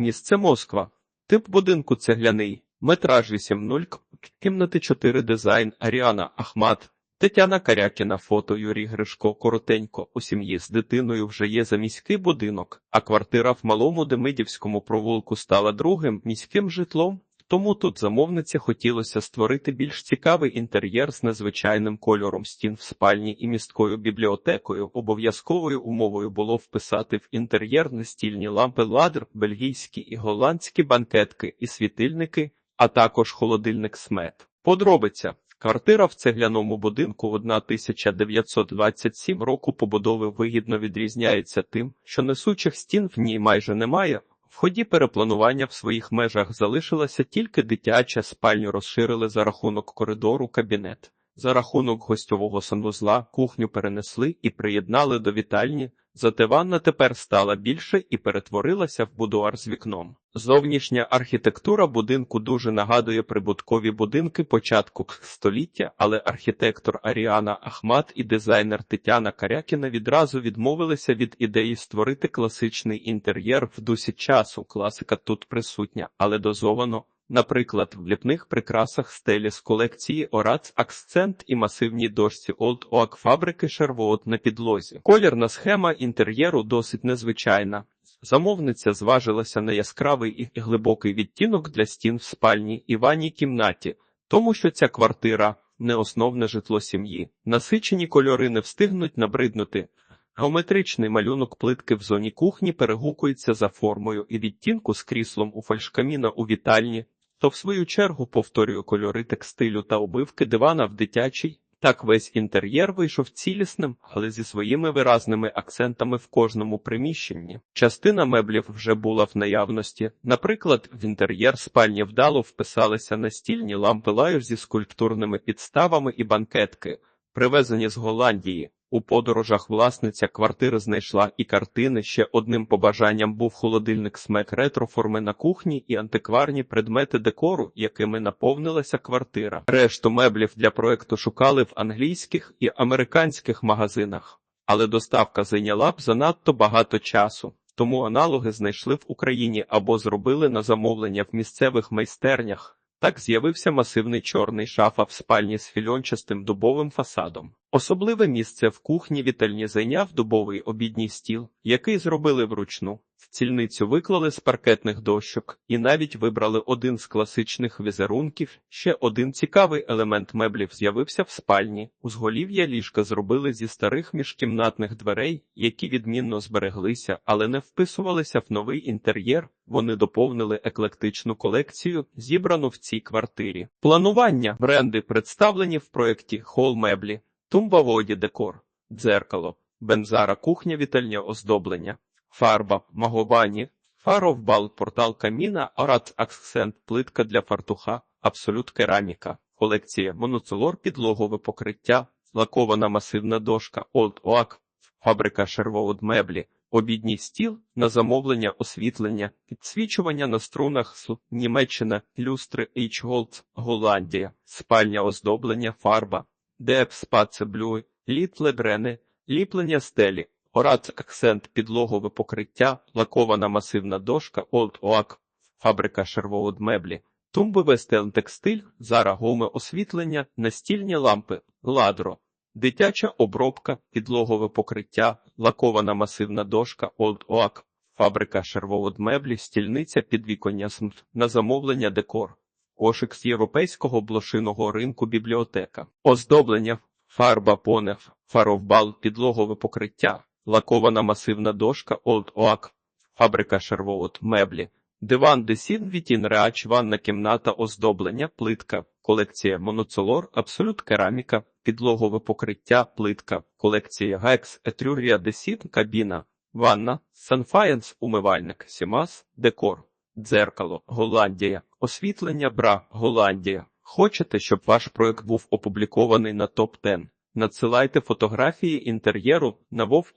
Місце Москва. Тип будинку цегляний. Метраж 8.0, кімнати 4 дизайн Аріана Ахмат. Тетяна Карякіна, фото Юрій Гришко, коротенько, у сім'ї з дитиною вже є заміський будинок, а квартира в малому Демидівському провулку стала другим міським житлом. Тому тут замовниці хотілося створити більш цікавий інтер'єр з незвичайним кольором стін в спальні і місткою бібліотекою. Обов'язковою умовою було вписати в інтер'єр настільні лампи ладр, бельгійські і голландські банкетки і світильники, а також холодильник смет. Подробиця. Квартира в цегляному будинку 1927 року побудови вигідно відрізняється тим, що несучих стін в ній майже немає. В ході перепланування в своїх межах залишилася тільки дитяча спальню розширили за рахунок коридору кабінет. За рахунок гостьового санвузла кухню перенесли і приєднали до вітальні, зате ванна тепер стала більше і перетворилася в будуар з вікном. Зовнішня архітектура будинку дуже нагадує прибуткові будинки початку століття, але архітектор Аріана Ахмат і дизайнер Тетяна Карякіна відразу відмовилися від ідеї створити класичний інтер'єр в дусі часу. Класика тут присутня, але дозовано. Наприклад, в ліпних прикрасах стелі з колекції Орац Акцент і масивній дошці Old Oak фабрики Шервоот на підлозі. Колірна схема інтер'єру досить незвичайна. Замовниця зважилася на яскравий і глибокий відтінок для стін в спальні і ванній кімнаті, тому що ця квартира не основне житло сім'ї. Насичені кольори не встигнуть набриднути. Геометричний малюнок плитки в зоні кухні перегукується за формою і відтінку з кріслом у фальшкаміна у вітальні, то в свою чергу повторює кольори текстилю та обивки дивана в дитячій. Так весь інтер'єр вийшов цілісним, але зі своїми виразними акцентами в кожному приміщенні. Частина меблів вже була в наявності. Наприклад, в інтер'єр спальні вдало вписалися настільні лампи лаю зі скульптурними підставами і банкетки, привезені з Голландії. У подорожах власниця квартири знайшла і картини. Ще одним побажанням був холодильник смек ретроформи на кухні і антикварні предмети декору, якими наповнилася квартира. Решту меблів для проекту шукали в англійських і американських магазинах, але доставка зайняла б занадто багато часу. Тому аналоги знайшли в Україні або зробили на замовлення в місцевих майстернях. Так з'явився масивний чорний шафа в спальні з фільончастим дубовим фасадом. Особливе місце в кухні вітальні зайняв дубовий обідній стіл, який зробили вручну. Стільницю виклали з паркетних дощок і навіть вибрали один з класичних візерунків. Ще один цікавий елемент меблів з'явився в спальні. Узголів'я ліжка зробили зі старих міжкімнатних дверей, які відмінно збереглися, але не вписувалися в новий інтер'єр. Вони доповнили еклектичну колекцію, зібрану в цій квартирі. Планування бренди представлені в проєкті Хол меблі, тумба воді декор, дзеркало, бензара кухня вітальня оздоблення. Фарба, магобані, фаровбал, портал каміна, орат акцент, плитка для фартуха, абсолют кераміка, колекція моноцелор, підлогове покриття, лакована масивна дошка, Олд Оак, фабрика Шервоуд меблі, обідній стіл, на замовлення освітлення, підсвічування на струнах з Німеччина, люстри H. Голландія, спальня оздоблення, фарба, Деп Спацеблюй, літле брени, ліплення стелі. Орат акцент підлогове покриття, лакована масивна дошка, Олд Оак, фабрика Шервоуд меблі, тумби вестелн текстиль, зара гоме освітлення, настільні лампи, ладро, дитяча обробка, підлогове покриття, лакована масивна дошка, Олд Оак, фабрика Шервоуд меблі, стільниця підвіконня СМТ, на замовлення декор, кошик з європейського блошиного ринку бібліотека, оздоблення, фарба понеф, фаровбал, підлогове покриття лакована масивна дошка Old Oak, фабрика Шервоут, меблі, диван Десін Вітін Реач, ванна кімната, оздоблення, плитка, колекція Моноцелор, Абсолют кераміка, підлогове покриття, плитка, колекція Гекс, Етрюрія Десін, кабіна, ванна, Санфаєнс, умивальник, Сімас, декор, дзеркало, Голландія, освітлення бра, Голландія. Хочете, щоб ваш проект був опублікований на топ 10 Надсилайте фотографії інтер'єру на Вов.